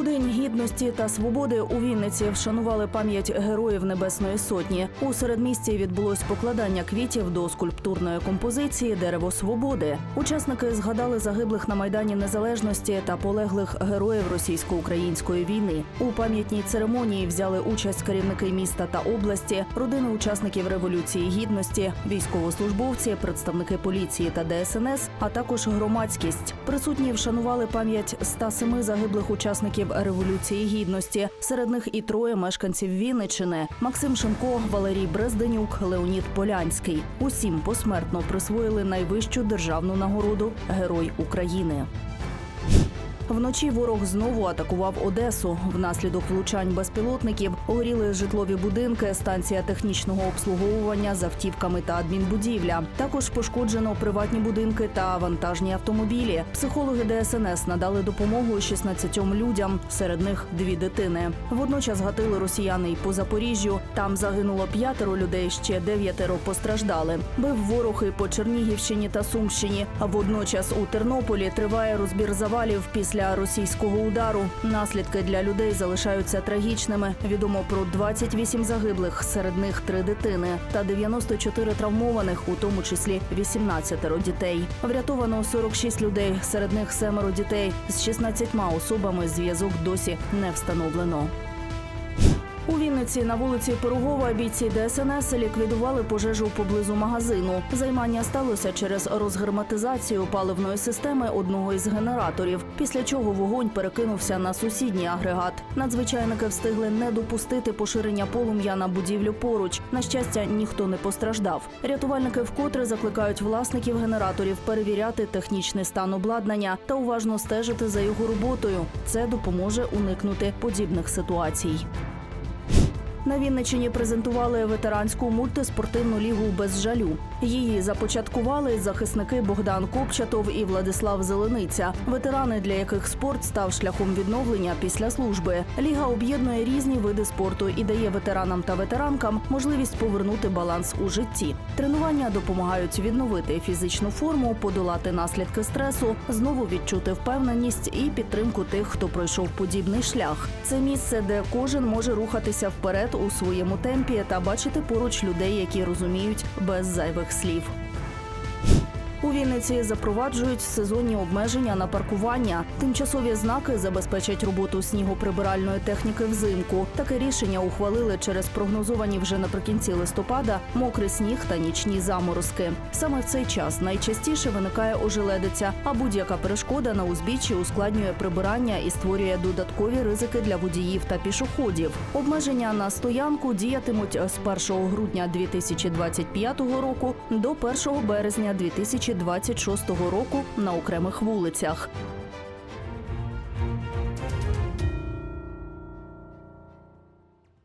У День гідності та свободи у Вінниці вшанували пам'ять героїв Небесної Сотні. У середмісті відбулось покладання квітів до скульптурної композиції Дерево свободи. Учасники згадали загиблих на майдані Незалежності та полеглих героїв російсько-української війни. У пам'ятній церемонії взяли участь керівники міста та області, родини учасників революції гідності, військовослужбовці, представники поліції та ДСНС, а також громадськість. Присутні вшанували пам'ять 107 загиблих учасників революції гідності. Серед них і троє мешканців Вінничини: Максим Шенко, Валерій Брезденюк, Леонід Полянський. Усім посмертно присвоїли найвищу державну нагороду Герой України. Вночі ворог знову атакував Одесу. Внаслідок влучань безпілотників горіли житлові будинки, станція технічного обслуговування з автівками та адмінбудівля. Також пошкоджено приватні будинки та вантажні автомобілі. Психологи ДСНС надали допомогу 16 людям, серед них дві дитини. Водночас гатили росіяни й по Запоріжжю. Там загинуло п'ятеро людей, ще дев'ятеро постраждали. Бив ворог по Чернігівщині та Сумщині. А водночас у Тернополі триває розбір завалів після російського удару. Наслідки для людей залишаються трагічними. Відомо про 28 загиблих, серед них три дитини, та 94 травмованих, у тому числі 18 дітей. Врятовано 46 людей, серед них семеро дітей. З 16 особами зв'язок досі не встановлено. У Вінниці на вулиці Пирогова бійці ДСНС ліквідували пожежу поблизу магазину. Займання сталося через розгерметизацію паливної системи одного із генераторів, після чого вогонь перекинувся на сусідній агрегат. Надзвичайники встигли не допустити поширення полум'я на будівлю поруч. На щастя, ніхто не постраждав. Рятувальники вкотре закликають власників генераторів перевіряти технічний стан обладнання та уважно стежити за його роботою. Це допоможе уникнути подібних ситуацій. На Вінничині презентували ветеранську мультиспортивну лігу без жалю. Її започаткували захисники Богдан Копчатов і Владислав Зелениця, ветерани, для яких спорт став шляхом відновлення після служби. Ліга об'єднує різні види спорту і дає ветеранам та ветеранкам можливість повернути баланс у житті. Тренування допомагають відновити фізичну форму, подолати наслідки стресу, знову відчути впевненість і підтримку тих, хто пройшов подібний шлях. Це місце, де кожен може рухатися вперед у своєму темпі та бачити поруч людей, які розуміють без зайвих слів. Вінниці запроваджують сезонні обмеження на паркування. Тимчасові знаки забезпечать роботу снігоприбиральної техніки взимку. Таке рішення ухвалили через прогнозовані вже наприкінці листопада мокрий сніг та нічні заморозки. Саме в цей час найчастіше виникає ожеледиця, а будь-яка перешкода на узбіччі ускладнює прибирання і створює додаткові ризики для водіїв та пішоходів. Обмеження на стоянку діятимуть з 1 грудня 2025 року до 1 березня 2026 року на окремих вулицях.